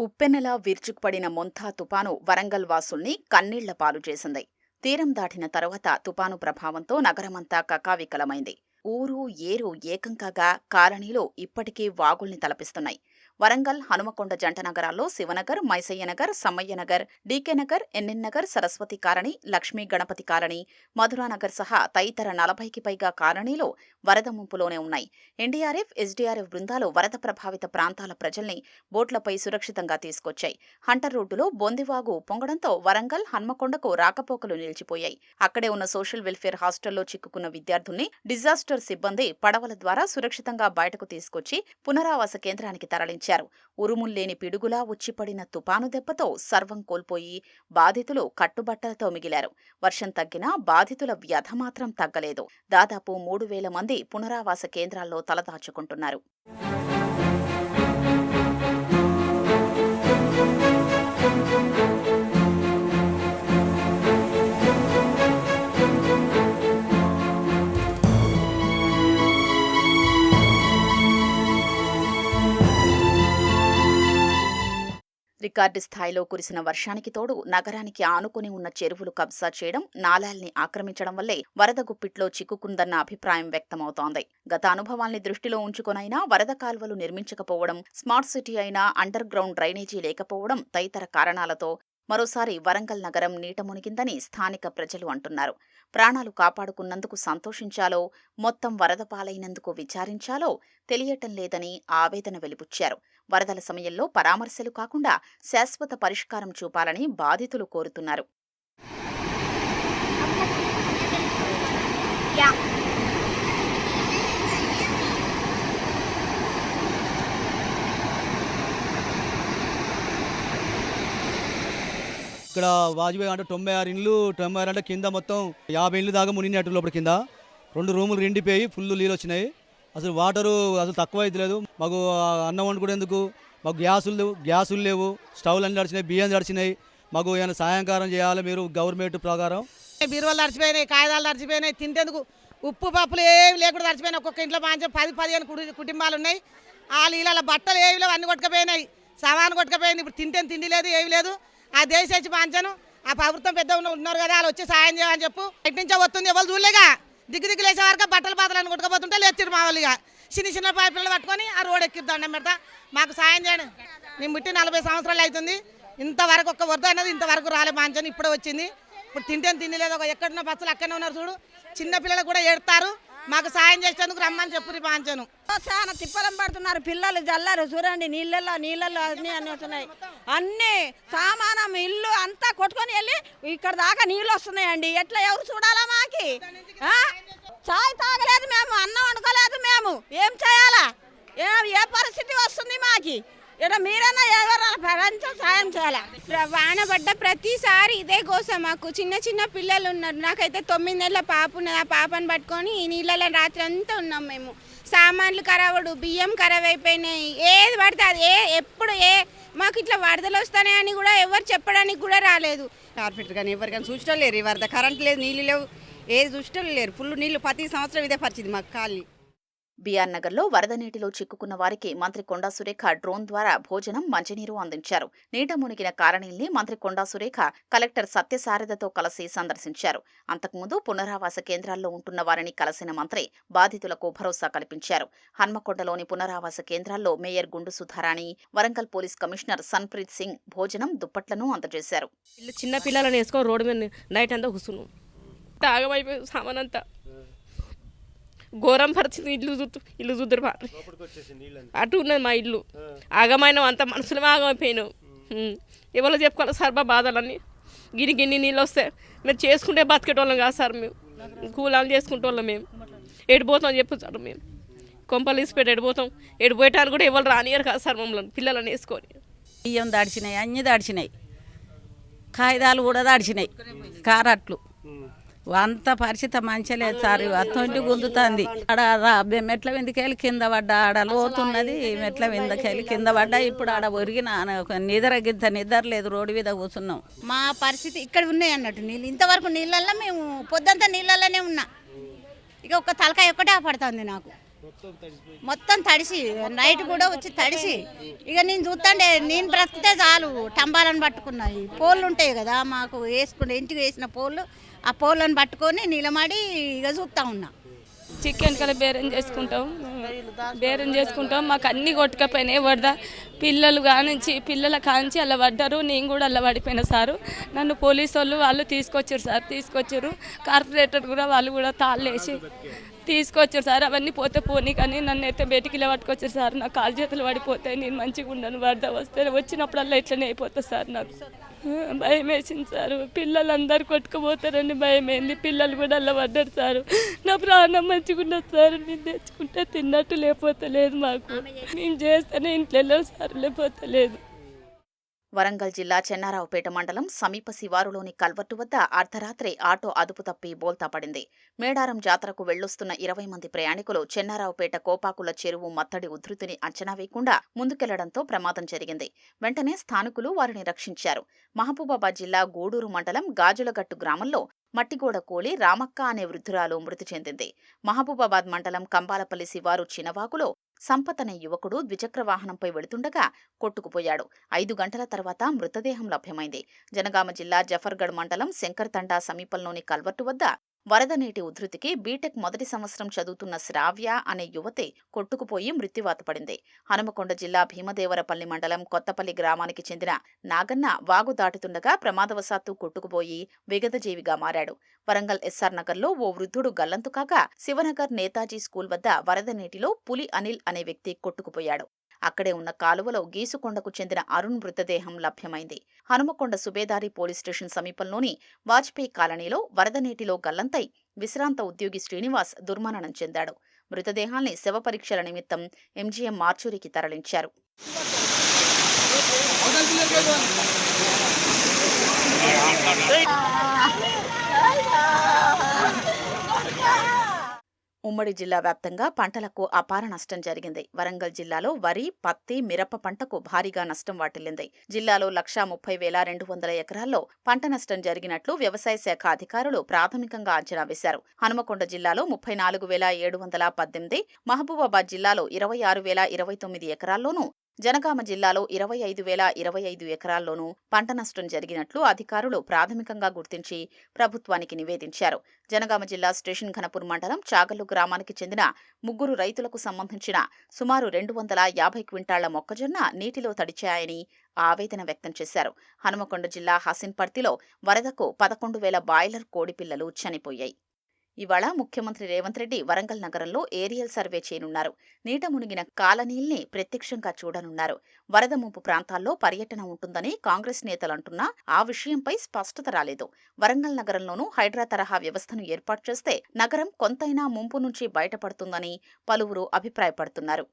ఉప్పెనలా విరుచుకుపడిన మొంతా తుపాను వరంగల్ వాసుల్ని కన్నీళ్ళ పాలు చేసింది. తీరం దాటిన తరువాత తుపాను ప్రభావంతో నగరమంతా కకావికలమైంది. ఊరు ఏరు ఏకం కాగా కాలనీలో ఇప్పటికీ వాగుల్ని తలపిస్తున్నాయి. వరంగల్ హనుమకొండ జంట నగరాల్లో Sivanagar Maisayyanagar Sammayyanagar DK Nagar NN Nagar Saraswati colony Lakshmi Ganapathi colony Madhuranagar సహా తదితర నలభైకి పైగా కాలనీలు వరద ముంపులోనే ఉన్నాయి. ఎన్డీఆర్ఎఫ్ ఎస్డీఆర్ఎఫ్ బృందాలు వరద ప్రభావిత ప్రాంతాల ప్రజల్ని బోట్లపై సురక్షితంగా తీసుకొచ్చాయి. హంటర్ రోడ్డులో బొందివాగు పొంగడంతో వరంగల్ హన్మకొండకు రాకపోకలు నిలిచిపోయాయి. అక్కడే ఉన్న సోషల్ వెల్ఫేర్ హాస్టల్లో చిక్కుకున్న విద్యార్థుల్ని డిజాస్టర్ సిబ్బంది పడవల ద్వారా సురక్షితంగా బయటకు తీసుకొచ్చి పునరావాస కేంద్రానికి తరలించారు. ఉరుముల్లేని పిడుగులా ఉచ్చిపడిన తుపాను దెబ్బతో సర్వం కోల్పోయి బాధితులు కట్టుబట్టలతో మిగిలారు. వర్షం తగ్గినా బాధితుల వ్యధ మాత్రం తగ్గలేదు. దాదాపు మూడు వేల మంది పునరావాస కేంద్రాల్లో తలదాచుకుంటున్నారు. రికార్డు స్థాయిలో కురిసిన వర్షానికి తోడు నగరానికి ఆనుకుని ఉన్న చెరువులు కబ్జా చేయడం నాలాల్ని ఆక్రమించడం వల్లే వరద గుప్పిట్లో చిక్కుకుందన్న అభిప్రాయం వ్యక్తమవుతోంది. గత అనుభవాల్ని దృష్టిలో ఉంచుకొనైనా వరద కాల్వలు నిర్మించకపోవడం స్మార్ట్ సిటీ అయినా అండర్ గ్రౌండ్ డ్రైనేజీ లేకపోవడం తదితర కారణాలతో మరోసారి వరంగల్ నగరం నీట మునిగిందని స్థానిక ప్రజలు అంటున్నారు. ప్రాణాలు కాపాడుకున్నందుకు సంతోషించాలో మొత్తం వరద పాలైనందుకు విచారించాలో తెలియటం లేదని ఆవేదన వెలిబుచ్చారు వరదల సమయంలో పరామర్శలు కాకుండా శాశ్వత పరిష్కారం చూపాలని బాధితులు కోరుతున్నారు. ఇక్కడ వాజ్పేయి అంటే తొంభై ఆరు ఇండ్లు తొంభై ఆరు అంటే కింద మొత్తం యాభై ఇండ్లు దాకా మునిగినట్టు లోపల కింద. రెండు రూములు నిండిపోయి ఫుల్ నీళ్ళు వచ్చినాయి. అసలు వాటరు అసలు తక్కువ అయితే లేదు. మాకు అన్నం వండుకునేందుకు మాకు గ్యాసులు లేవు గ్యాసులు లేవు స్టవ్లు అన్ని నడిచినాయి బియ్యం నడిచినాయి. మాకు ఏమైనా సాయంకారం చేయాలి మీరు గవర్నమెంట్ ప్రకారం? బీరువాలు నడిచిపోయినాయి కాగితాలు నడిచిపోయినాయి తింటేందుకు ఉప్పు పప్పులు ఏమి లేకుండా నడిచిపోయినాయి. ఒక్కొక్క ఇంట్లో మంచి పది పదిహేను కుటుంబాలు ఉన్నాయి. ఆ నీళ్ళ బట్టలు ఏమి లేవు అన్ని కొట్టుకపోయినాయి. సామాను కొట్టుకపోయింది. ఇప్పుడు తింటే తిండి లేదు ఏమి లేదు. ఆ దేశ పాంచను ఆ ప్రభుత్వం పెద్ద ఉన్నారు కదా వాళ్ళు వచ్చి సాయం చేయమని చెప్పు. ఇటు నుంచే వస్తుంది ఎవరు చూడలేగా? దిగ్గు దిగ్గు లేచే వరకు బట్టలు పాత్రలను కొట్టుకపోతుంటే లేచిరు మా వాళ్ళు ఇక. చిన్న చిన్న పైపులు పట్టుకొని ఆ రోడ్ ఎక్కిద్దాం పెడతా మాకు సాయం చేయండి. నేను పుట్టి నలభై సంవత్సరాలు అవుతుంది. ఇంతవరకు ఒక్క వరద అనేది ఇంతవరకు రాలే మాంచని ఇప్పుడే వచ్చింది. ఇప్పుడు తింటే తిండి లేదు ఒక ఎక్కడున్న బస్సులు అక్కడనే ఉన్నారు చూడు. చిన్నపిల్లలు కూడా ఏడతారు. మాకు సాయం చేసేందుకు రమ్మని చెప్పు పాంచను. చాలా తిప్పలం పడుతున్నారు. పిల్లలు జల్లారు. చూడండి నీళ్ళల్లో నీళ్ళల్లో అన్నీ అన్నీ వస్తున్నాయి. అన్నీ సామానం ఇల్లు అంతా కొట్టుకొని వెళ్ళి ఇక్కడ దాకా నీళ్ళు వస్తున్నాయండి. ఎట్లా ఎవరు చూడాలా మాకి? చాయ్ తాగలేదు మేము అన్నం వండుకోలేదు మేము. ఏం చేయాలా? ఏ పరిస్థితి వస్తుంది మాకి? ఇక్కడ మీరైనా ఎవరైనా ప్రపంచం సాయం చేయాలా? వాన పడ్డ ప్రతిసారి ఇదే కోసం మాకు. చిన్న చిన్న పిల్లలు ఉన్నారు. నాకైతే తొమ్మిది నెలల పాప ఉన్నది. ఆ పాపను పట్టుకొని ఈ నీళ్ళలో రాత్రి అంతా ఉన్నాం మేము. సామాన్లు ఖరాబడు బియ్యం ఖరాబ్ అయిపోయినాయి ఏది పడితే అది ఏ ఎప్పుడు ఏ మాకు ఇట్లా వరదలు వస్తాయని కూడా ఎవరు చెప్పడానికి కూడా రాలేదు. కార్పెంటర్ కానీ ఎవరు కానీ చూసడం లేరు. ఈ వరద కరెంట్ లేదు నీళ్ళు లేవు. ఏది చూసడం లేరు. ఫుల్ నీళ్ళు ప్రతి సంవత్సరం ఇదే పరిస్థితి మాకు కాలనీ. బీఆర్ నగర్లో వరద నీటిలో చిక్కుకున్న వారికి మంత్రి కొండా సురేఖ డ్రోన్ ద్వారా భోజనం మంచినీరు అందించారు. నీట మునిగిన కాలనీల్ని మంత్రి కొండా సురేఖ కలెక్టర్ సత్యసారథతో కలిసి సందర్శించారు. అంతకుముందు పునరావాస కేంద్రాల్లో ఉంటున్న వారిని కలిసిన మంత్రి బాధితులకు భరోసా కల్పించారు. హన్మకొండలోని పునరావాస కేంద్రాల్లో mayor Gundu Sudharani Warangal police commissioner Sunpreet Singh భోజనం దుప్పట్లను అందజేశారు. చిన్న పిల్లలను వేసుకొని రోడ్డు మీద నైట్ అంతా కూర్చున్నాం. తాగమైపోయి సామాన్ అంతా ఘోరం పరిస్థితి ఇల్లు చూస్తూ ఇల్లు చూద్దరు అటు ఉన్నది మా ఇల్లు. ఆగమైన అంత మనసులో ఆగమైపోయినాం. ఉం. ఎవరో చెప్పుకోవాలి సార్ మా బాధలన్నీ? గిని గిన్ని నీళ్ళు వస్తే మేము చేసుకుంటే బతికేటోళ్ళం కాదు సార్ మేము. కూలాలు చేసుకుంటోళ్ళం మేము. ఎడిపోతాం చెప్పు సార్ మేము. కొంపలు తీసిపెట్టి ఎడిపోతాం ఎడిపోయటానికి కూడా ఎవరు రానియరు కాదు సార్ మమ్మల్ని పిల్లలని వేసుకొని. బియ్యం దాడిచినాయి అన్ని దాడిచినాయి. కాగితాలు కూడా దాడిచినాయి కారట్లు. అంత పరిస్థితి మంచిగా లేదు సార్. అత్తంటి గుందుతుంది. ఆడ మెట్ల వెందుకెళ్ళి కింద పడ్డా ఆడ లోతున్నది మెట్ల వెందుకెళ్ళి కింద పడ్డా. ఇప్పుడు ఆడ ఒరిగిన నిద్ర గిద్ద నిద్ర లేదు రోడ్డు మీద కూర్చున్నాం. మా పరిస్థితి ఇక్కడ ఉన్నాయి అన్నట్టు నీళ్ళు. ఇంతవరకు నీళ్ళల్లో మేము పొద్దంతా నీళ్ళల్లోనే ఉన్నా. ఇక ఒక్క తలకాయ ఒక్కటే పడుతుంది నాకు. మొత్తం తడిసి నైట్ కూడా వచ్చి తడిసి. ఇక నేను చూస్తాండే నేను బ్రతికితే చాలు టంబాలను పట్టుకున్నాయి పోళ్ళు ఉంటాయి కదా మాకు వేసుకుని ఇంటికి వేసిన పోళ్ళు ఆ పోళ్ళను పట్టుకొని నిలబడి ఇక చూస్తా ఉన్నా. చికెన్ కల బేరం చేసుకుంటాం. బేరం చేసుకుంటాం. మాకు అన్ని కొట్టుకపోయినాయి వరద. పిల్లలు కానించి పిల్లల కాంచి అలా పడ్డారు. నేను కూడా అలా పడిపోయిన సారు. నన్ను పోలీసు వాళ్ళు వాళ్ళు తీసుకొచ్చారు సార్ తీసుకొచ్చారు. కార్పొరేటర్ కూడా వాళ్ళు కూడా తాళ్ళేసి తీసుకొచ్చారు సార్. అవన్నీ పోతే పోనీ కానీ నన్ను అయితే బయటికి ఇలా పట్టుకొచ్చారు సార్. నా కాలు చేతులు పడిపోతాయి. నేను మంచిగా ఉండను. వరద వస్తే వచ్చినప్పుడల్లా ఇట్లనే అయిపోతుంది సార్ నాకు. భయం వేసింది సార్. పిల్లలు అందరు కొట్టుకుపోతారని భయం అయింది పిల్లలు కూడా అలా పడ్డారు సార్. నా ప్రాణం మంచిగా ఉన్నది సార్. నేను తెచ్చుకుంటే తిన్నట్టు లేకపోతే లేదు మాకు మేము చేస్తేనే ఇంట్లో వెళ్ళాలి సార్ లేకపోతే లేదు వరంగల్ జిల్లా చెన్నారావుపేట మండలం సమీప శివారులోని కల్వర్టు వద్ద అర్ధరాత్రి ఆటో అదుపు తప్పి బోల్తా పడింది. మేడారం జాతరకు వెళ్ళొస్తున్న ఇరవై మంది ప్రయాణికులు చెన్నారావుపేట కోపాకుల చెరువు మత్తడి ఉధృతిని అంచనా వేయకుండా ముందుకెళ్ళడంతో ప్రమాదం జరిగింది. వెంటనే స్థానికులు వారిని రక్షించారు. మహబూబాబాద్ జిల్లా గూడూరు మండలం గాజులగట్టు గ్రామంలో మట్టిగోడ కూలి రామక్క అనే వృద్ధురాలు మృతి చెందింది. మహబూబాబాద్ మండలం కంబాలపల్లి శివారు చినవాకులో సంపత్ అనే యువకుడు ద్విచక్ర వాహనంపై వెళుతుండగా కొట్టుకుపోయాడు. ఐదు గంటల తర్వాత మృతదేహం లభ్యమైంది. జనగామ జిల్లా జఫర్గఢ్ మండలం శంకర్తండా సమీపంలోని కల్వర్టు వద్ద వరద నీటి ఉధృతికి బీటెక్ మొదటి సంవత్సరం చదువుతున్న శ్రావ్య అనే యువతి కొట్టుకుపోయి మృత్యువాత పడింది. హనుమకొండ జిల్లా భీమదేవరపల్లి మండలం కొత్తపల్లి గ్రామానికి చెందిన నాగన్న వాగు దాటుతుండగా ప్రమాదవశాత్తు కొట్టుకుపోయి విగతజీవిగా మారాడు. వరంగల్ ఎస్ఆర్ నగర్లో ఓ వృద్ధుడు గల్లంతు కాగా శివనగర్ నేతాజీ స్కూల్ వద్ద వరద నీటిలో పులి అనిల్ అనే వ్యక్తి కొట్టుకుపోయాడు. అక్కడే ఉన్న కాలువలో గీసుకొండకు చెందిన అరుణ్ మృతదేహం లభ్యమైంది. హనుమకొండ సుబేదారి పోలీస్ స్టేషన్ సమీపంలోని వాజ్పేయి కాలనీలో వరద నీటిలో గల్లంతై విశ్రాంత ఉద్యోగి శ్రీనివాస్ దుర్మరణం చెందాడు. మృతదేహాల్ని శవ పరీక్షల నిమిత్తం ఎంజీఎం మార్చూరికి తరలించారు. ఉమ్మడి జిల్లా వ్యాప్తంగా పంటలకు అపార నష్టం జరిగింది. వరంగల్ జిల్లాలో వరి పత్తి మిరప పంటకు భారీగా నష్టం వాటిల్లింది. జిల్లాలో లక్షా ముప్పై వేల రెండు వందల ఎకరాల్లో పంట నష్టం జరిగినట్లు వ్యవసాయ శాఖ అధికారులు ప్రాథమికంగా అంచనా వేశారు. హనుమకొండ జిల్లాలో ముప్పై నాలుగు వేల ఏడు వందల పద్దెనిమిది మహబూబాబాద్ జిల్లాలో ఇరవై ఆరు వేల ఇరవై తొమ్మిది ఎకరాల్లోనూ జనగామ జిల్లాలో ఇరవై ఐదు వేల ఇరవై ఐదు ఎకరాల్లోనూ పంట నష్టం జరిగినట్లు అధికారులు ప్రాథమికంగా గుర్తించి ప్రభుత్వానికి నివేదించారు. జనగామ జిల్లా స్టేషన్ ఘనపూర్ మండలం చాగల్లు గ్రామానికి చెందిన ముగ్గురు రైతులకు సంబంధించిన సుమారు రెండు వందల యాభై క్వింటాళ్ళ మొక్కజొన్న నీటిలో తడిచాయని ఆవేదన వ్యక్తం చేశారు. హనుమకొండ జిల్లా హసిన్పర్తిలో వరదకు పదకొండు వేల బాయిలర్ కోడిపిల్లలు చనిపోయాయి. ఇవాళ ముఖ్యమంత్రి రేవంత్ రెడ్డి వరంగల్ నగరంలో ఏరియల్ సర్వే చేయనున్నారు. నీట మునిగిన కాలనీల్ని ప్రత్యక్షంగా చూడనున్నారు. వరద ముంపు ప్రాంతాల్లో పర్యటన ఉంటుందని కాంగ్రెస్ నేతలు అంటున్నా ఆ విషయంపై స్పష్టత రాలేదు. వరంగల్ నగరంలోనూ హైడ్రా తరహా వ్యవస్థను ఏర్పాటు చేస్తే నగరం కొంతైనా ముంపు నుంచి బయటపడుతుందని పలువురు అభిప్రాయపడుతున్నారు.